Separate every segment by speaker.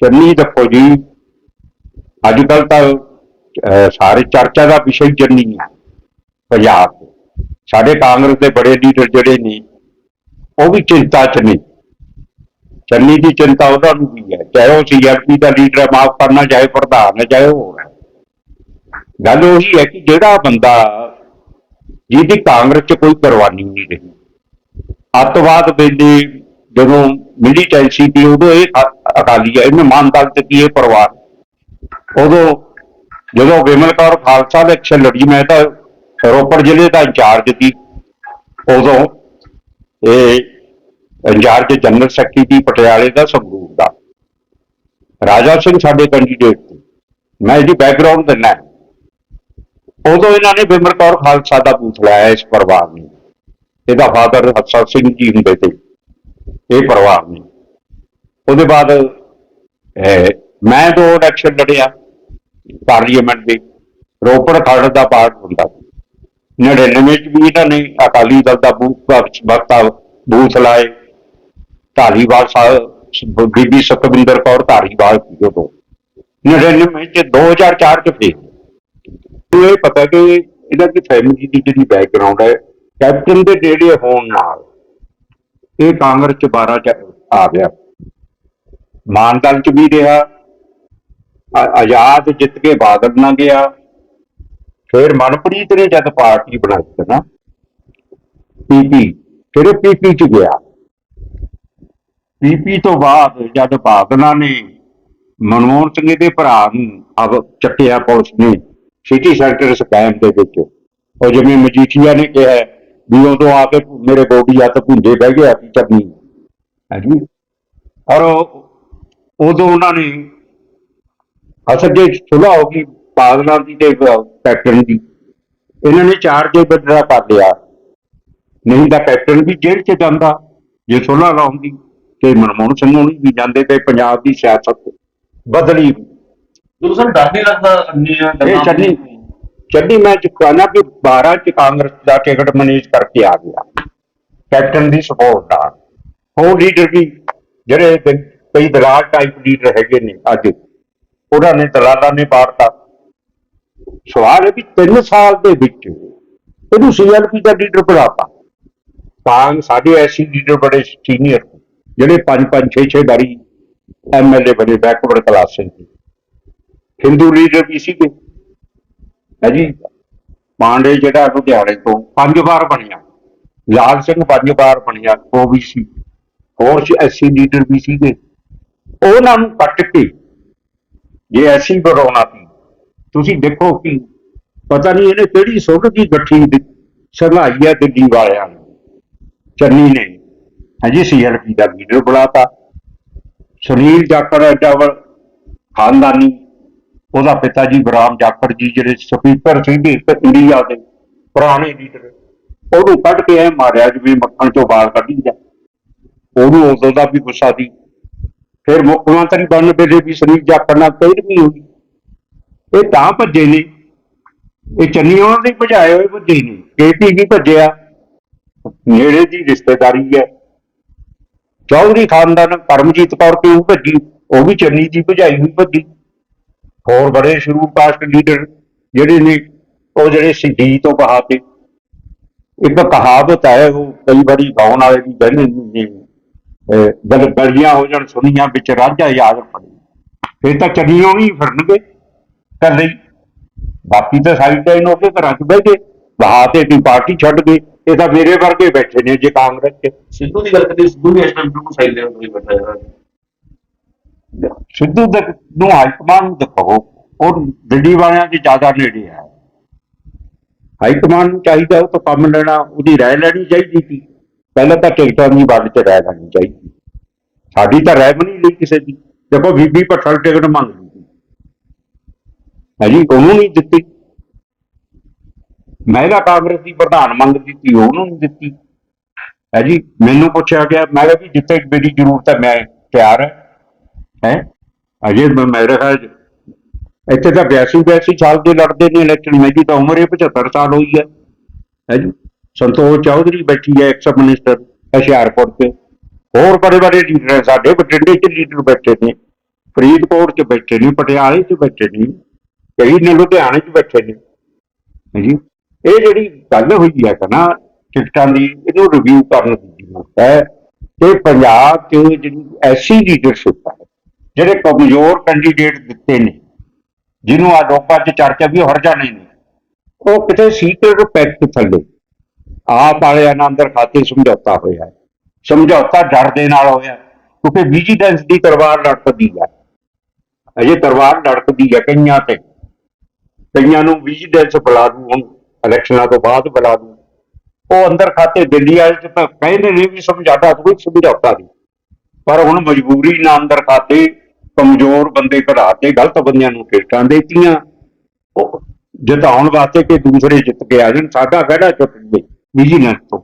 Speaker 1: ਚੰਨੀ ਦੇਖੋ ਜੀ। ਅੱਜ ਕੱਲ ਤਾਂ ਸਾਰੇ ਚਰਚਾ ਦਾ ਵਿਸ਼ਾ ਹੀ ਚੰਨੀ ਹੈ ਪੰਜਾਬ ਸਾਡੇ ਕਾਂਗਰਸ ਦੇ ਬੜੇ ਲੀਡਰ ਜਿਹੜੇ ਨੇ, ਉਹ ਵੀ ਚਿੰਤਾ ਚ ਨੇ। ਚੰਨੀ ਦੀ ਚਿੰਤਾ ਉਹਨਾਂ ਨੂੰ ਵੀ ਹੈ। ਚਾਹੇ ਉਹ ਸੀਆਰਪੀ ਦਾ ਲੀਡਰ ਹੈ ਮਾਫ ਕਰਨਾ, ਚਾਹੇ ਪ੍ਰਧਾਨ ਹੈ ਚਾਹੇ ਉਹ ਗੱਲ ਉਹੀ ਹੈ ਕਿ ਜਿਹੜਾ ਬੰਦਾ, ਜਿਹਦੀ ਕਾਂਗਰਸ 'ਚ ਕੋਈ ਕੁਰਬਾਨੀ ਨਹੀਂ ਰਹੀ। ਅੱਤਵਾਦ ਵੇਲੇ ਜਦੋਂ ਮਿਲੀਟੈਂਸੀ ਸੀ ਉਦੋਂ ਇਹ ਅਕਾਲੀ ਹੈ ਇਹਨੇ ਮਾਨਦਾਲ ਤੇ ਕੀ ਇਹ ਪਰਿਵਾਰ। ਉਦੋਂ ਜਦੋਂ ਵਿਮਲ ਕੌਰ ਖਾਲਸਾ ਦੇ ਇਲੈਕਸ਼ਨ ਲੜੀ, ਮੈਂ ਤਾਂ ਰੋਪੜ ਜ਼ਿਲ੍ਹੇ ਦਾ ਇੰਚਾਰਜ ਸੀ। ਉਦੋਂ ਇਹ ਇੰਚਾਰਜ ਜਨਰਲ ਸੈਕਟਰੀ ਪਟਿਆਲੇ ਦਾ ਸੰਗਰੂਰ ਦਾ। ਰਾਜਾ ਸਿੰਘ ਸਾਡੇ ਕੈਂਡੀਡੇਟ ਸੀ। ਮੈਂ ਇਹਦੀ ਬੈਕਗ੍ਰਾਉਂਡ ਦਿੰਦਾ। ਉਦੋਂ ਇਹਨਾਂ ਨੇ ਵਿਮਲ ਕੌਰ ਖਾਲਸਾ ਦਾ ਬੂਥ ਲਾਇਆ ਇਸ ਪਰਿਵਾਰ ਨੇ। ਇਹਦਾ ਫਾਦਰ ਹੱਸਾ ਸਿੰਘ ਜੀ ਹੁੰਦੇ ਤੇ ਇਹ ਪਰਿਵਾਰ ਨੇ ਉਹਦੇ ਬਾਅਦ ਮੈਂ ਦੋ ਇਲੈਕਸ਼ਨ ਲੜਿਆ ਪਾਰਲੀਮੈਂਟ ਦੇ। ਰੋਪੜ ਖੜ ਦਾ ਪਾਰਟ ਹੁੰਦਾ ਸੀ। 99 ਚ ਵੀ ਇਹਨਾਂ ਨੇ ਅਕਾਲੀ ਦਲ ਦਾ ਬੂਥ ਵਰਤਾ ਬੂਥ ਲਾਏ। ਧਾਰੀਵਾਲ ਸਾਹਿਬ ਬੀਬੀ ਸੁਖਵਿੰਦਰ ਕੌਰ ਧਾਰੀਵਾਲ ਸੀ ਉਦੋਂ। 99 ਚ 2004 ਚ ਫੇਰ। ਇਹ ਪਤਾ ਕਿ ਇਹਨਾਂ ਦੀ ਫੈਮਿਲੀ ਦੀ ਜਿਹੜੀ ਬੈਕਗ੍ਰਾਉਂਡ ਹੈ, ਕੈਪਟਨ ਦੇ ਨੇੜੇ ਹੋਣ ਨਾਲ ਇਹ ਕਾਂਗਰਸ ਚ 12 ਚ ਆ ਗਿਆ। ਮਾਨਦਲ ਚ ਵੀ ਰਿਹਾ। ਆਜ਼ਾਦ ਜਿੱਤ ਕੇ ਬਾਦਲ ਨਾ ਗਿਆ। ਫਿਰ ਮਨਪ੍ਰੀਤ ਨੇ ਜਦ ਪਾਰਟੀ ਬਣਾਈ ਨਾ ਪੀਪੀ ਫਿਰ ਪੀਪੀ ਚ ਗਿਆ। ਪੀਪੀ ਤੋਂ ਬਾਅਦ ਜਦ ਬਾਦਲਾਂ ਨੇ ਮਨਮੋਹਨ ਸਿੰਘ ਦੇ ਭਰਾ ਨੂੰ ਅਬ ਚੱਕਿਆ ਪੁਲਿਸ ਨੇ, ਸਿਟੀ ਸੈਕਟਰ ਸਕੈਮ ਦੇ ਵਿੱਚ। ਉਹ ਜਿਵੇਂ ਮਜੀਠੀਆ ਨੇ ਕਿਹਾ ਵੀ ਉਦੋਂ ਆ ਕੇ ਮੇਰੇ ਗੋਡੀ ਹੱਥ ਭੁੰਦੇ ਬਹਿ ਗਿਆ ਸੀ ਚੰਨੀ ਹਾਂਜੀ ਔਰ ਉਹ- ਉਦੋਂ ਉਹਨਾਂ ਨੇ ਅਸਲ ਜੇ ਸੁਲ੍ਹਾ ਹੋ ਗਈ ਬਾਦਲਾਂ ਦੀ ਤੇ ਕੈਪਟਨ ਦੀ। ਇਹਨਾਂ ਨੇ ਚਾਰਜ ਬਦਲਾ ਕਰ ਲਿਆ। ਨਹੀਂ ਤਾਂ ਕੈਪਟਨ ਵੀ ਜੇਲ੍ਹ 'ਚ ਜਾਂਦਾ ਜੇ ਸੁਲ੍ਹਾ ਲਾਉਂਦੀ ਤੇ ਮਨਮੋਹਨ ਸਿੰਘ ਹੋਣੀ ਵੀ ਜਾਂਦੇ ਤੇ ਪੰਜਾਬ ਦੀ ਸਿਆਸਤ ਬਦਲੀ।
Speaker 2: ਜਦੋਂ ਸਾਨੂੰ ਡਰ ਨਹੀਂ ਲੱਗਦਾ
Speaker 1: ਇਹ
Speaker 2: ਗੱਲਾਂ
Speaker 1: ਚੰਨੀ ਚੰਨੀ ਮੈਂ ਚੁਕਾਨਾ ਕਿ 12 ਚ ਕਾਂਗਰਸ ਦਾ ਟਿਕਟ ਮੈਨੇਜ ਕਰਕੇ ਆ ਗਿਆ। ਕੈਪਟਨ ਦੀ ਸਪੋਰਟ ਨਾਲ। ਹੋਰ ਲੀਡਰ ਵੀ ਜਿਹੜੇ ਕਈ ਦਲਾਲ ਟਾਈਪ ਲੀਡਰ ਹੈਗੇ ਨੇ ਅੱਜ, ਉਹਨਾਂ ਨੇ ਦਲਾਲਾਂ ਨੇ ਪਾੜਤਾ ਸਵਾਲ ਹੈ ਵੀ 3 ਸਾਲ ਦੇ ਵਿੱਚ ਇਹਨੂੰ ਸੀਐਲਪੀ ਦਾ ਲੀਡਰ ਬਣਾਤਾ। ਤਾਂ ਸਾਡੇ ਐਸੀ ਲੀਡਰ ਬੜੇ ਸੀਨੀਅਰ ਜਿਹੜੇ 5 5 6 6 ਵਾਰੀ ਐਮਐਲਏ ਬਣੇ ਬੈਕਵਰਡ ਕਲਾਸ ਦੇ। ਹਿੰਦੂ ਲੀਡਰ ਵੀ ਸੀਗੇ। ਹੈ ਜੀ? ਪਾਂਡੇ ਜਿਹੜਾ ਲੁਧਿਆਣੇ ਤੋਂ ਪੰਜ ਵਾਰ ਬਣਿਆ। ਲਾਲ ਸਿੰਘ ਪੰਜ ਵਾਰ ਬਣਿਆ, ਉਹ ਵੀ ਸੀ। ਹੋਰ ਐਸੀ ਲੀਡਰ ਵੀ ਸੀਗੇ। ਉਹਨਾਂ ਨੂੰ ਕੱਟ ਕੇ ਜੇ ਐਸੀ ਬਣਾਉਣਾ ਸੀ, ਤੁਸੀਂ ਦੇਖੋ ਕਿ ਪਤਾ ਨਹੀਂ ਇਹਨੇ ਕਿਹੜੀ ਸੁੱਟ ਦੀ ਗੱਠੀ ਸੰਘਾਈ ਹੈ ਦਿੱਲੀ ਵਾਲਿਆਂ ਨੂੰ। ਚੰਨੀ ਨੇ। ਹਾਂਜੀ ਸੀਐਲਪੀ ਦਾ ਲੀਡਰ ਬਣਾਤਾ। ਸੁਨੀਲ ਜਾਖੜ ਐਡਾ ਖਾਨਦਾਨੀ ਉਹਦਾ ਪਿਤਾ ਜੀ ਬਰਾਮ ਜਾਖੜ ਜੀ, ਜਿਹੜੇ ਸਪੀਕਰ ਸੀਗੇ ਤੇ ਇੰਡੀਆ ਦੇ ਪੁਰਾਣੇ ਲੀਡਰ ਉਹਨੂੰ ਕੱਢ ਕੇ ਐ ਮਾਰਿਆ ਜਿਵੇਂ ਮੱਖਣ ਚੋਂ ਬਾਲ ਕੱਢੀ ਜਾ। ਉਹਨੂੰ ਉਦੋਂ ਦਾ ਵੀ ਗੁੱਸਾ ਦੀ ਫਿਰ ਮੁੱਖ ਮੰਤਰੀ ਬਣਨ ਵੇਲੇ ਵੀ ਸੁਨੀਲ ਜਾਖੜ ਨਾਲ ਕਈ ਵੀ ਹੋਈ। ਇਹ ਤਾਂ ਭੱਜੇ ਨੇ। ਇਹ ਚੰਨੀ ਉਹਨਾਂ ਨੇ ਭਜਾਏ ਹੋਏ ਭੱਜੇ ਨੇ। ਕੇਪੀ ਕੀ ਭੱਜਿਆ। ਨੇੜੇ ਦੀ ਰਿਸ਼ਤੇਦਾਰੀ ਹੈ। ਚੌਧਰੀ ਖਾਨਦਾਨ ਕਰਮਜੀਤ ਕੌਰ ਤੇ ਉਹ ਭੱਜੀ? ਉਹ ਵੀ ਚੰਨੀ ਦੀ ਭਜਾਈ ਹੋਈ ਭੱਜੀ। ਹੋਰ ਬੜੇ ਸ਼ੁਰੂ ਕਾਸਟ ਲੀਡਰ ਜਿਹੜੇ ਨੇ ਉਹ ਜਿਹੜੇ ਸ਼ਹੀਦ ਤੋਂ ਕਹਾਤੇ ਇੱਕ ਕਹਾਵਤ ਹੈ ਉਹ ਕਈ ਵਾਰੀ ਗਾਉਣ ਵਾਲੇ ਵੀ ਕਹਿੰਦੇ ਨੇ ਅਹ, ਗਲੀਆਂ ਹੋ ਜਾਣ ਸੁਣੀਆਂ ਵਿੱਚ ਰਾਝਾ ਯਾਦ ਪੜੇ। ਫਿਰ ਤਾਂ ਚੰਨੀਆਂ ਨਹੀਂ ਫਿਰਨਗੇ ਕਰ ਲਈ। ਬਾਕੀ ਤਾਂ ਸਾਰੀ ਟਾਈਮ ਉਹਦੇ ਘਰਾਂ 'ਚ ਬਹਿ ਗਏ। ਬਾਹਰ ਤੇ ਦੀ ਪਾਰਟੀ ਛੱਡ ਗਏ। ਇਹ ਤਾਂ ਮੇਰੇ ਵਰਗੇ ਬੈਠੇ ਨੇ ਜੇ ਕਾਂਗਰਸ 'ਚ।
Speaker 2: ਸਿੱਧੂ ਦੀ ਗੱਲ ਕਰੀ ਸਿੱਧੂ ਵੀ ਇਸ ਟਾਈਮ ਬਿਲਕੁਲ ਸਾਈਡ ਦੇ ਉੱਤੇ ਬੈਠਾ ਹੈ।
Speaker 1: ਸਿੱਧੂ ਦੇ ਨੂੰ ਹਾਈਕਮਾਂਡ ਨੂੰ ਦਿਖਾਓ ਉਹ ਦਿੱਲੀ ਵਾਲਿਆਂ ਦੇ ਜ਼ਿਆਦਾ ਨੇੜੇ ਹੈ। ਹਾਈਕਮਾਂਡ ਨੂੰ ਚਾਹੀਦਾ, ਉਹ ਤੋਂ ਕੰਮ ਲੈਣਾ, ਉਹਦੀ ਰਾਏ ਲੈਣੀ ਚਾਹੀਦੀ ਸੀ। ਪਹਿਲਾਂ ਤਾਂ ਟਿਕਟਾਂ ਦੀ ਵੰਡ ਚ ਰਾਏ ਲੈਣੀ ਚਾਹੀਦੀ ਸਾਡੀ ਤਾਂ ਰਾਏ ਵੀ ਨਹੀਂ ਲਈ ਕਿਸੇ ਦੀ। ਦੇਖੋ, ਬੀਬੀ ਪੱਠਲ ਟਿਕਟ ਮੰਗ ਲਈ ਸੀ। ਹਾਂਜੀ ਉਹਨੂੰ ਨਹੀਂ ਦਿੱਤੀ। ਮਹਿਲਾ ਕਾਂਗਰਸ ਦੀ ਪ੍ਰਧਾਨ ਮੰਗ ਦਿੱਤੀ, ਉਹਨੂੰ ਨਹੀਂ ਦਿੱਤੀ। ਹੈ ਜੀ ਮੈਨੂੰ ਪੁੱਛਿਆ ਗਿਆ, ਮੈਂ ਕਿਹਾ ਵੀ ਜਿੱਥੇ ਮੇਰੀ ਜ਼ਰੂਰਤ ਹੈ, ਮੈਂ ਤਿਆਰ ਹਾਂ। ਹੈ? ਅਜੇ ਮੈਂ ਮੇਰੇ ਖਿਆਲ ਇੱਥੇ ਤਾਂ 82 82 ਸਾਲ ਦੇ ਲੜਦੇ ਨੇ ਇਲੈਕਸ਼ਨ ਮੇਰੀ ਤਾਂ ਉਮਰ ਇਹ 75 ਸਾਲ ਹੋਈ ਹੈ। ਹੈ ਜੀ? ਸੰਤੋਖ ਚੌਧਰੀ ਬੈਠੀ ਹੈ ਐਕਸ ਮਿਨਿਸਟਰ ਹੁਸ਼ਿਆਰਪੁਰ ਤੇ। ਹੋਰ ਬੜੇ ਬੜੇ ਲੀਡਰ ਹੈ ਸਾਡੇ ਬਠਿੰਡੇ ਚ ਲੀਡਰ ਬੈਠੇ ਨੇ, ਫਰੀਦਕੋਟ 'ਚ ਬੈਠੇ ਨੇ, ਪਟਿਆਲੇ 'ਚ ਬੈਠੇ ਨੇ, ਕਈ ਨੇ ਲੁਧਿਆਣੇ 'ਚ ਬੈਠੇ ਨੇ। ਹਾਂਜੀ ਇਹ ਜਿਹੜੀ ਗੱਲ ਹੋਈ ਹੈ ਕਿ ਨਾ, ਟਿਕਟਾਂ ਦੀ ਇਹਨੂੰ ਰਿਵਿਊ ਕਰਨ ਦੀ ਜ਼ਰੂਰਤ ਹੈ। ਕਿ ਪੰਜਾਬ 'ਚ ਜਿਹੜੀ ਐਸੀ ਲੀਡਰਸ਼ਿਪ ਹੈ ਜਿਹੜੇ ਕਮਜ਼ੋਰ ਕੈਂਡੀਡੇਟ ਦਿੱਤੇ ਨੇ, ਜਿਹਨੂੰ ਆ ਲੋਕਾਂ 'ਚ ਚਰਚਾ ਵੀ ਹਰ ਜਾਣੇ ਨੇ ਉਹ ਕਿਤੇ ਸੀਕ੍ਰੇਟ ਪੈਕਟ ਥੱਲੇ। ਆਪ ਵਾਲਿਆਂ ਨਾਲ ਅੰਦਰ ਖਾਤੇ ਸਮਝੌਤਾ ਹੋਇਆ ਹੈ। ਸਮਝੌਤਾ ਡਰ ਦੇ ਨਾਲ ਹੋਇਆ ਕਿਉਂਕਿ ਵਿਜੀਲੈਂਸ ਦੀ ਤਲਵਾਰ ਲੜਕਦੀ ਹੈ। ਅਜੇ ਤਲਵਾਰ ਲੜਕਦੀ ਹੈ ਕਈਆਂ ਤੇ। ਕਈਆਂ ਨੂੰ ਵਿਜੀਲੈਂਸ ਬੁਲਾ ਦੂ ਹੁਣ ਇਲੈਕਸ਼ਨਾਂ ਤੋਂ ਬਾਅਦ ਬੁਲਾ ਦੂ। ਉਹ ਅੰਦਰ ਖਾਤੇ ਦਿੱਲੀ ਵਾਲੇ ਚ ਤਾਂ ਕਹਿੰਦੇ ਨੇ ਵੀ ਸਮਝੌਤਾ ਕੋਈ ਸਮਝੌਤਾ ਨਹੀਂ ਪਰ ਹੁਣ ਮਜਬੂਰੀ ਨਾਲ ਅੰਦਰ ਖਾਤੇ ਕਮਜ਼ੋਰ ਬੰਦੇ ਘੜਾ ਕੇ ਗਲਤ ਬੰਦਿਆਂ ਨੂੰ ਟਿਕਟਾਂ ਦੇਤੀਆਂ। ਉਹ ਜਿਤਾਉਣ ਵਾਸਤੇ ਕਿ ਦੂਸਰੇ ਜਿੱਤ ਕੇ ਆ ਜਾਣ, ਸਾਡਾ ਕਿਹੜਾ ਚੁੱਕ ਗਏ ਵਿਜੀਲੈਂਸ ਤੋਂ।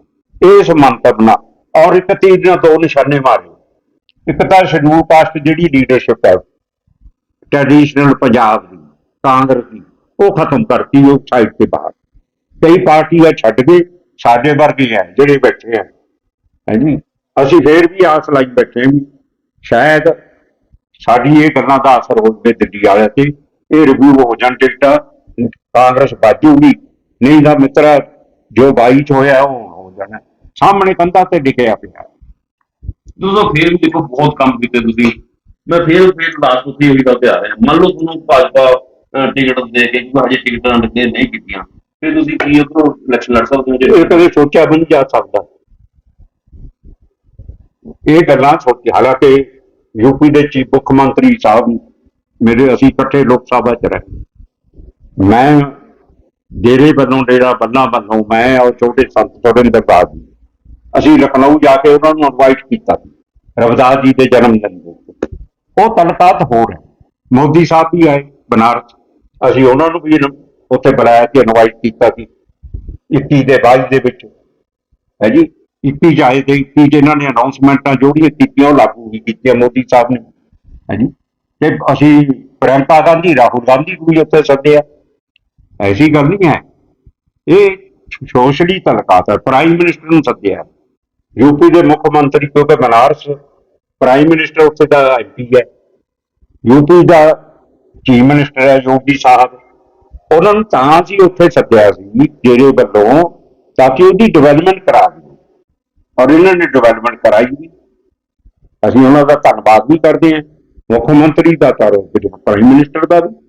Speaker 1: ਇਸ ਮੰਤਵ ਨਾਲ। ਔਰ ਇੱਕ ਤੀਰ ਨਾਲ ਦੋ ਨਿਸ਼ਾਨੇ ਮਾਰੇ। ਇੱਕ ਤਾਂ ਸ਼ਡਿਊਲ ਕਾਸਟ ਜਿਹੜੀ ਲੀਡਰਸ਼ਿਪ ਹੈ ਟ੍ਰੈਡੀਸ਼ਨਲ ਪੰਜਾਬ ਦੀ, ਕਾਂਗਰਸ ਦੀ, ਉਹ ਖਤਮ ਕਰਤੀ ਉਹ ਸਾਈਡ ਤੇ ਬਾਹਰ। ਕਈ ਪਾਰਟੀਆਂ ਛੱਡ ਗਏ ਸਾਡੇ ਵਰਗੇ ਆ, ਜਿਹੜੇ ਬੈਠੇ ਆ। ਹਾਂਜੀ ਅਸੀਂ ਫੇਰ ਵੀ ਆਸ ਲਾਈ ਬੈਠੇ ਹਾਂ ਵੀ ਸ਼ਾਇਦ ਸਾਡੀ ਇਹ ਗੱਲਾਂ ਦਾ ਅਸਰ ਹੋਵੇ ਦਿੱਲੀ ਵਾਲਿਆਂ ਤੇ ਇਹ ਰਿਵਿਊ ਹੋ ਜਾਣ ਟਿਕਟਾਂ ਕਾਂਗਰਸ ਬਾਜੂਗੀ ਨਹੀਂ ਤਾਂ ਮਿੱਤਰਾ ਜੋ 22 ਚ ਹੋਇਆ ਉਹ ਹੋ ਜਾਣਾ। ਸਾਹਮਣੇ ਕੰਧਾਂ ਤੇ ਡਿੱਗਿਆ ਪਿਆ।
Speaker 2: ਦੋਸਤੋ ਫੇਰ ਵੀ ਦੇਖੋ ਬਹੁਤ ਕੰਮ ਕੀਤੇ ਤੁਸੀਂ। ਮੈਂ ਫੇਰ ਫੇਰ ਲਾਸਟ ਤੁਸੀਂ ਉਹੀ ਗੱਲ ਤੇ ਆ ਰਹੇ। ਮੰਨ ਲਓ ਤੁਹਾਨੂੰ ਭਾਜਪਾ ਟਿਕਟ ਦੇ ਕੇ ਕਿ ਹਜੇ ਟਿਕਟਾਂ ਦਿੱਤੇ ਨਹੀਂ ਕੀਤੀਆਂ। ਫਿਰ ਤੁਸੀਂ ਕੀ ਉਧਰੋਂ ਇਲੈਕਸ਼ਨ ਲੜ ਸਕਦੇ ਹੋ
Speaker 1: ਇਹ ਕਦੇ ਸੋਚਿਆ ਵੀ ਨਹੀਂ ਜਾ ਸਕਦਾ। ਇਹ ਗੱਲਾਂ ਸੋਚੀ ਹਾਲਾਂਕਿ ਯੂਪੀ ਦੇ ਚੀਫ ਮੁੱਖ ਮੰਤਰੀ ਸਾਹਿਬ ਮੇਰੇ ਅਸੀਂ ਇਕੱਠੇ ਲੋਕ ਸਭਾ ਚ ਰਹੇ। ਮੈਂ ਡੇਰੇ ਵੱਲੋਂ, ਡੇਰਾ ਬੰਨਾ ਵੱਲੋਂ, ਮੈਂ ਔਰ ਛੋਟੇ ਸੰਤ ਸੁਰਿੰਦਰ ਬਾਦ ਅਸੀਂ ਲਖਨਊ ਜਾ ਕੇ ਉਹਨਾਂ ਨੂੰ ਇਨਵਾਈਟ ਕੀਤਾ ਸੀ, ਰਵਿਦਾਸ ਜੀ ਦੇ ਜਨਮ ਦਿਨ ਉਹ ਤਲਕਾਤ ਹੋ ਰਿਹਾ। ਮੋਦੀ ਸਾਹਿਬ ਵੀ ਆਏ ਬਨਾਰਸ, ਅਸੀਂ ਉਹਨਾਂ ਨੂੰ ਵੀ ਉੱਥੇ ਬੁਲਾਇਆ ਕਿ ਇਨਵਾਈਟ ਕੀਤਾ ਸੀ। 21 ਦੇ ਬਾਅਦ ਦੇ ਵਿੱਚ। ਹੈ ਜੀ? 21 ਜਾਏ ਤੇ 21 ਚ ਇਹਨਾਂ ਨੇ ਅਨਾਉਂਸਮੈਂਟਾਂ ਜਿਹੜੀਆਂ ਕੀਤੀਆਂ, ਉਹ ਲਾਗੂ ਵੀ ਕੀਤੀਆਂ ਮੋਦੀ ਸਾਹਿਬ ਨੇ। ਹੈ ਤੇ ਅਸੀਂ ਪ੍ਰਿਯੰਕਾ ਗਾਂਧੀ, ਰਾਹੁਲ ਗਾਂਧੀ ਨੂੰ ਵੀ ਉੱਥੇ ਸੱਦਿਆ। ਐਸੀ ਗੱਲ ਨਹੀਂ ਹੈ। ਇਹ ਸੋਸ਼ਲੀ ਤਲਕਾਤ ਹੈ। ਪ੍ਰਾਈਮ ਮਿਨਿਸਟਰ ਨੂੰ ਸੱਦਿਆ। ਯੂਪੀ ਦੇ ਮੁੱਖ ਮੰਤਰੀ ਕਿਉਂਕਿ ਬਨਾਰਸ ਪ੍ਰਾਈਮ ਮਿਨਿਸਟਰ ਉੱਥੇ ਦਾ ਐਮਪੀ ਹੈ। ਯੂਪੀ ਦਾ ਚੀਫ ਮਿਨਿਸਟਰ ਹੈ ਯੋਗੀ ਸਾਹਿਬ। ਉਹਨਾਂ ਨੂੰ ਤਾਂ ਅਸੀਂ ਉੱਥੇ ਸੱਦਿਆ ਸੀ, ਜਿਹੜੇ ਵੱਲੋਂ ਤਾਂ ਕਿ ਉਹਦੀ ਡਿਵੈਲਪਮੈਂਟ ਕਰਾ ਦਈਏ ਔਰ ਇਹਨਾਂ ਨੇ ਡਿਵੈਲਪਮੈਂਟ ਕਰਾਈ ਵੀ। ਅਸੀਂ ਉਹਨਾਂ ਦਾ ਧੰਨਵਾਦ ਵੀ ਕਰਦੇ ਹਾਂ। ਮੁੱਖ ਮੰਤਰੀ ਦਾ ਤਾਂ ਪ੍ਰਾਈਮ ਮਿਨਿਸਟਰ ਦਾ ਵੀ।